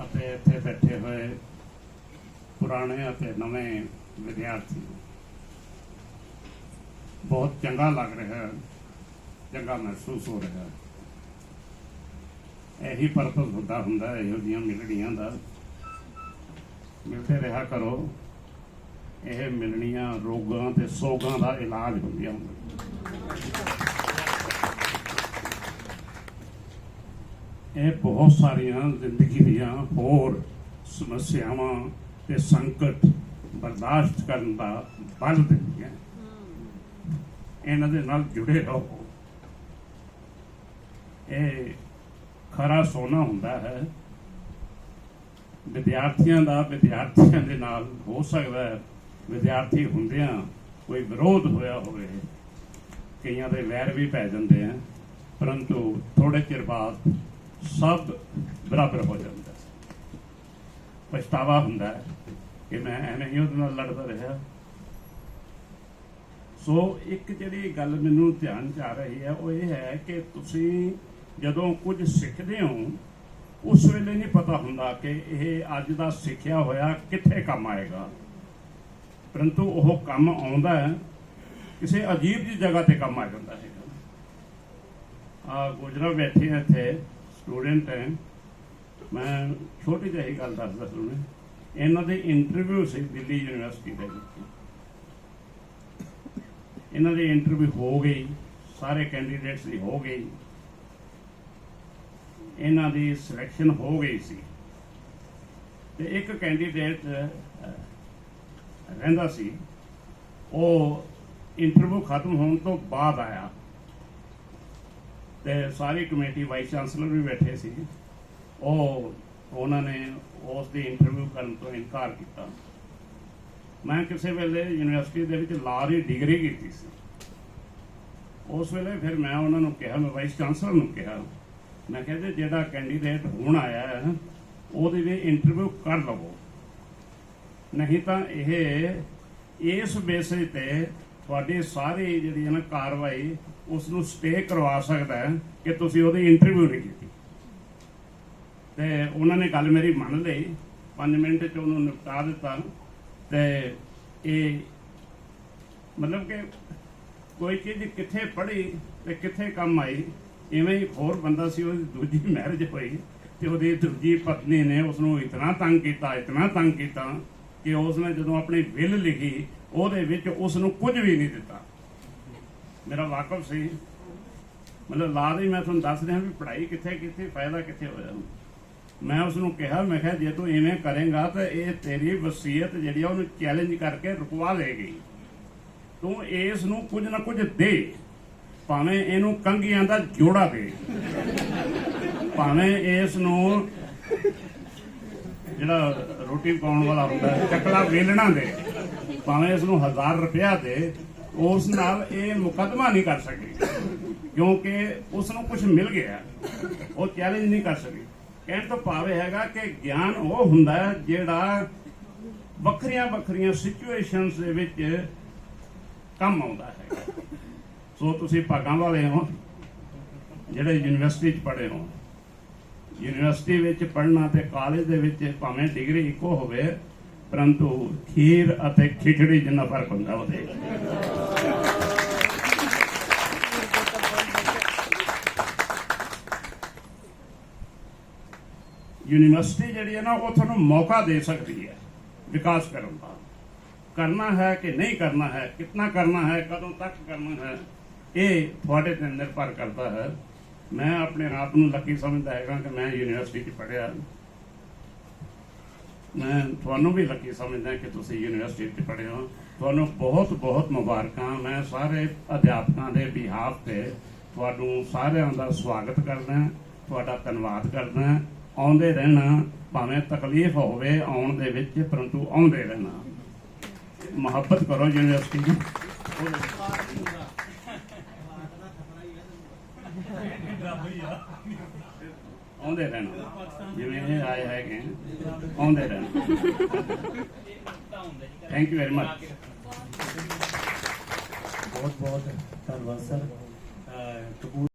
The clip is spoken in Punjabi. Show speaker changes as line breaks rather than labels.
ਅਤੇ ਇੱਥੇ ਬੈਠੇ ਹੋਏ ਪੁਰਾਣੇ ਅਤੇ ਨਵੇਂ ਵਿਦਿਆਰਥੀ। ਬਹੁਤ ਚੰਗਾ ਲੱਗ ਰਿਹਾ ਹੈ ਚੰਗਾ ਮਹਿਸੂਸ ਹੋ ਰਿਹਾ। ਹੈ ਇਹੀ ਪਰਪਸ ਹੁੰਦਾ ਹੁੰਦਾ ਇਹੋ ਜਿਹੀਆਂ ਮਿਲਣੀਆਂ ਦਾ। ਮਿਲਦੇ ਰਿਹਾ ਕਰੋ। ਇਹ ਮਿਲਣੀਆਂ ਰੋਗਾਂ ਤੇ ਸੋਗਾਂ ਦਾ ਇਲਾਜ ਹੁੰਦੀਆਂ ਹੁੰਦੀਆਂ। ਇਹ ਬਹੁਤ ਸਾਰੀਆਂ ਜ਼ਿੰਦਗੀ ਦੀਆਂ ਹੋਰ ਸਮੱਸਿਆਵਾਂ ਤੇ ਸੰਕਟ ਬਰਦਾਸ਼ਤ ਕਰਨ ਦਾ ਬਲ ਦਿੰਦੀਆਂ ਇਹਨਾਂ ਦੇ ਨਾਲ ਜੁੜੇ ਰਹੋ। ਇਹ ਖਰਾ ਸੋਨਾ ਹੁੰਦਾ ਹੈ। ਵਿਦਿਆਰਥੀਆਂ ਦਾ ਵਿਦਿਆਰਥੀਆਂ ਦੇ ਨਾਲ ਹੋ ਸਕਦਾ ਹੈ। ਵਿਦਿਆਰਥੀ ਹੁੰਦਿਆਂ ਕੋਈ ਵਿਰੋਧ ਹੋਇਆ ਹੋਵੇ, ਕਈਆਂ ਦੇ ਵੈਰ ਵੀ ਪੈ ਜਾਂਦੇ ਆ। ਪਰੰਤੂ ਥੋੜੇ ਚਿਰ ਬਾਅਦ ਸਭ ਬਰਾਬਰ ਹੋ ਜਾਂਦਾ ਪਛਤਾਵਾ ਹੁੰਦਾ ਕਿ ਮੈਂ ਐਵੇਂ ਹੀ ਉਹਦੇ ਨਾਲ ਲੜਦਾ ਰਿਹਾ। ਸੋ ਇੱਕ ਜਿਹੜੀ ਗੱਲ ਮੈਨੂੰ ਧਿਆਨ ਚ ਆ ਰਹੀ ਹੈ, ਉਹ ਇਹ ਹੈ ਕਿ ਤੁਸੀਂ ਜਦੋਂ ਕੁਝ ਸਿੱਖਦੇ ਹੋ, ਉਸ ਵੇਲੇ ਨਹੀਂ ਪਤਾ ਹੁੰਦਾ ਕਿ ਇਹ ਅੱਜ ਦਾ ਸਿੱਖਿਆ ਹੋਇਆ ਕਿੱਥੇ ਕੰਮ ਆਏਗਾ। ਪਰੰਤੂ ਉਹ ਕੰਮ ਆਉਂਦਾ ਹੈ, ਕਿਸੇ ਅਜੀਬ ਜੀ ਜਗ੍ਹਾ ਤੇ ਕੰਮ ਆ ਜਾਂਦਾ ਹੈਗਾ। ਆ ਗੁਜਰਾ ਬੈਠੇ ਆ ਇੱਥੇ। ਸਟੂਡੈਂਟ ਹੈ, ਮੈਂ ਛੋਟੀ ਜਿਹੀ ਗੱਲ ਦੱਸਦਾ ਤੁਹਾਨੂੰ। ਇਹਨਾਂ ਦੇ ਇੰਟਰਵਿਊ ਸੀ ਦਿੱਲੀ ਯੂਨੀਵਰਸਿਟੀ ਦੇ ਵਿੱਚ। ਇਹਨਾਂ ਦੀ ਇੰਟਰਵਿਊ ਹੋ ਗਈ ਸਾਰੇ ਕੈਂਡੀਡੇਟਸ ਦੀ ਹੋ ਗਈ ਇਹਨਾਂ ਦੀ ਸਿਲੈਕਸ਼ਨ ਹੋ ਗਈ ਸੀ। ਤੇ ਇੱਕ ਕੈਂਡੀਡੇਟ ਰਹਿੰਦਾ ਸੀ। ਉਹ ਇੰਟਰਵਿਊ ਖਤਮ ਹੋਣ ਤੋਂ ਬਾਅਦ ਆਇਆ। ਤੇ ਸਾਰੀ ਕਮੇਟੀ ਵਾਈਸ ਚਾਂਸਲਰ ਵੀ ਬੈਠੇ ਸੀ। ਉਹ, ਉਹਨਾਂ ਨੇ ਉਸ ਦੀ ਇੰਟਰਵਿਊ ਕਰਨ ਤੋਂ ਇਨਕਾਰ ਕੀਤਾ। ਮੈਂ ਕਿਸੇ ਵੇਲੇ ਯੂਨੀਵਰਸਿਟੀ ਦੇ ਵਿੱਚ ਲਾਅ ਦੀ ਡਿਗਰੀ ਕੀਤੀ ਸੀ। ਉਸ ਵੇਲੇ ਫਿਰ ਮੈਂ ਉਹਨਾਂ ਨੂੰ ਕਿਹਾ, ਮੈਂ ਵਾਈਸ ਚਾਂਸਲਰ ਨੂੰ ਕਿਹਾ, ਮੈਂ ਕਿਹਾ ਜੀ ਜਿਹੜਾ ਕੈਂਡੀਡੇਟ ਹੁਣ ਆਇਆ ਹੈ, ਉਹਦੀ ਵੀ ਇੰਟਰਵਿਊ ਕਰ ਲਵੋ। ਨਹੀਂ ਤਾਂ ਇਹ, ਇਸ ਬੇਸਿਸ ਤੇ ਤੁਹਾਡੀ ਸਾਰੀ ਜਿਹੜੀ ਹੈ ਨਾ ਕਾਰਵਾਈ ਉਸ ਨੂੰ ਸਟੇ ਕਰਵਾ ਸਕਦਾ ਹੈ ਕਿ ਤੁਸੀਂ ਉਹਦੀ ਇੰਟਰਵਿਊ ਨਹੀਂ ਕੀਤੀ। ਤੇ ਉਹਨਾਂ ਨੇ ਗੱਲ ਮੇਰੀ ਮੰਨ ਲਈ। 5 ਮਿੰਟ ਚ ਉਹਨੂੰ ਨਿਪਟਾ ਦਿੱਤਾ। ਤੇ ਇਹ ਮਤਲਬ ਕਿ ਕੋਈ ਚੀਜ਼ ਕਿੱਥੇ ਪੜੀ ਤੇ ਕਿੱਥੇ ਕੰਮ ਆਈ, ਇਵੇਂ ਹੀ ਹੋਰ ਬੰਦਾ ਸੀ, ਉਹਦੀ ਦੂਜੀ ਮੈਰਿਜ ਹੋਈ ਤੇ ਉਹਦੀ ਦੂਜੀ ਪਤਨੀ ਨੇ ਉਸ ਨੂੰ ਇਤਨਾ ਤੰਗ ਕੀਤਾ, ਇਤਨਾ ਤੰਗ ਕੀਤਾ ਕਿ ਉਸ ਨੇ ਜਦੋਂ ਆਪਣੀ ਬਿੱਲ ਲਿਖੀ ਉਹਦੇ ਵਿੱਚ ਉਸ ਨੂੰ ਕੁਝ ਵੀ ਨਹੀਂ ਦਿੱਤਾ। ਮੇਰਾ ਵਾਕਫ ਸੀ। ਮਤਲਬ ਲਾ ਦੀ ਮੈਂ ਤੁਹਾਨੂੰ ਦੱਸ ਰਿਹਾ ਵੀ ਪੜ੍ਹਾਈ ਕਿੱਥੇ ਕਿੱਥੇ ਫਾਇਦਾ ਕਿੱਥੇ ਹੋਇਆ ਮੈਂ ਉਸ ਨੂੰ ਕਿਹਾ ਮੈਂ ਕਿਹਾ ਜੇ ਤੂੰ ਇਵੇਂ ਕਰੇਗਾ ਤਾਂ ਇਹ ਤੇਰੀ ਵਸੀਅਤ ਜਿਹੜੀ ਆ ਉਹਨੂੰ ਚੈਲੰਜ ਕਰਕੇ ਰੁਕਵਾ ਦੇਗੀ ਤੂੰ ਇਸ ਨੂੰ ਕੁਝ ਨਾ ਕੁਝ ਦੇ। ਭਾਵੇਂ ਇਹਨੂੰ ਕੰਗੀਆਂ ਦਾ ਜੋੜਾ ਦੇ। ਭਾਵੇਂ ਇਸ ਨੂੰ ਜਿਹੜਾ ਰੋਟੀ ਪਾਉਣ ਵਾਲਾ ਹੁੰਦਾ ਹੈ, ਚੱਕਲਾ ਵੇਲਣਾ ਦੇ। ਭਾਵੇਂ ਇਸ ਨੂੰ 1000 ਰੁਪਇਆ ਦੇ, ਉਸ ਨਾਲ ਇਹ ਮੁਕੱਦਮਾ ਨਹੀਂ ਕਰ ਸਕੀ। ਕਿਉਂਕਿ ਉਸ ਨੂੰ ਕੁਝ ਮਿਲ ਗਿਆ। ਉਹ ਚੈਲੰਜ ਨਹੀਂ ਕਰ ਸਕੀ। ਕਹਿਣ ਤੋਂ ਭਾਵ ਹੈਗਾ ਕਿ ਗਿਆਨ ਉਹ ਹੁੰਦਾ ਹੈ ਜਿਹੜਾ ਵੱਖਰੀਆਂ ਵੱਖਰੀਆਂ ਸਿਚੁਏਸ਼ਨਸ ਦੇ ਵਿੱਚ ਕੰਮ ਆਉਂਦਾ ਹੈ। ਸੋ ਤੁਸੀਂ ਭਾਗਾਂ ਵਾਲੇ ਹੋ, ਜਿਹੜੇ ਯੂਨੀਵਰਸਿਟੀ 'ਚ ਪੜ੍ਹੇ ਹੋ। ਯੂਨੀਵਰਸਿਟੀ ਵਿੱਚ ਪੜ੍ਹਨਾ ਤੇ ਕਾਲਜ ਦੇ ਵਿੱਚ ਭਾਵੇਂ ਡਿਗਰੀ ਇੱਕੋ ਹੋਵੇ ਪਰੰਤੂ ਖੀਰ ਅਤੇ ਖਿਚੜੀ ਜਿੰਨਾ ਫ਼ਰਕ ਹੁੰਦਾ ਉਹਦੇ ਯੂਨੀਵਰਸਿਟੀ ਜਿਹੜੀ ਹੈ ਨਾ, ਉਹ ਤੁਹਾਨੂੰ ਮੌਕਾ ਦੇ ਸਕਦੀ ਹੈ ਵਿਕਾਸ ਕਰਨ ਦਾ। ਕਰਨਾ ਹੈ ਕਿ ਨਹੀਂ ਕਰਨਾ ਹੈ ਕਿੰਨਾ ਕਰਨਾ ਹੈ, ਕਦੋਂ ਤੱਕ ਕਰਨਾ ਹੈ, ਇਹ ਤੁਹਾਡੇ ਤੇ ਨਿਰਭਰ ਕਰਦਾ ਹੈ। ਮੈਂ ਆਪਣੇ ਆਪ ਨੂੰ ਲੱਕੀ ਸਮਝਦਾ ਹੈਗਾ ਕਿ ਮੈਂ ਯੂਨੀਵਰਸਿਟੀ 'ਚ ਪੜ੍ਹਿਆ। ਮੈਂ ਤੁਹਾਨੂੰ ਵੀ ਲੱਕੀ ਸਮਝਦਾ ਕਿ ਤੁਸੀਂ ਯੂਨੀਵਰਸਿਟੀ 'ਚ ਪੜ੍ਹੇ ਹੋ। ਤੁਹਾਨੂੰ ਬਹੁਤ ਬਹੁਤ ਮੁਬਾਰਕਾਂ। ਮੈਂ ਸਾਰੇ ਅਧਿਆਪਕਾਂ ਦੇ ਬਿਹਾਫ ਤੇ ਤੁਹਾਨੂੰ ਸਾਰਿਆਂ ਦਾ ਸਵਾਗਤ ਕਰਦਾ ਤੁਹਾਡਾ ਧੰਨਵਾਦ ਕਰਦਾ ਆਉਂਦੇ ਰਹਿਣਾ ਭਾਵੇਂ ਤਕਲੀਫ ਹੋਵੇ ਆਉਣ ਦੇ ਵਿੱਚ ਪਰੰਤੂ ਆਉਂਦੇ ਰਹਿਣਾ। ਮੁਹੱਬਤ ਕਰੋ ਯੂਨੀਵਰਸਿਟੀ ਦੀ। ਆਉਂਦੇ ਰਹਿਣਾ। ਜਿਵੇਂ ਇਹ ਆਏ ਹੈਗੇ ਆਉਂਦੇ ਰਹਿਣਾ। ਥੈਂਕ ਯੂ ਵੈਰੀ ਮਚ
ਬਹੁਤ ਬਹੁਤ ਧੰਨਵਾਦ, ਸਰ। ਕਪੂਰ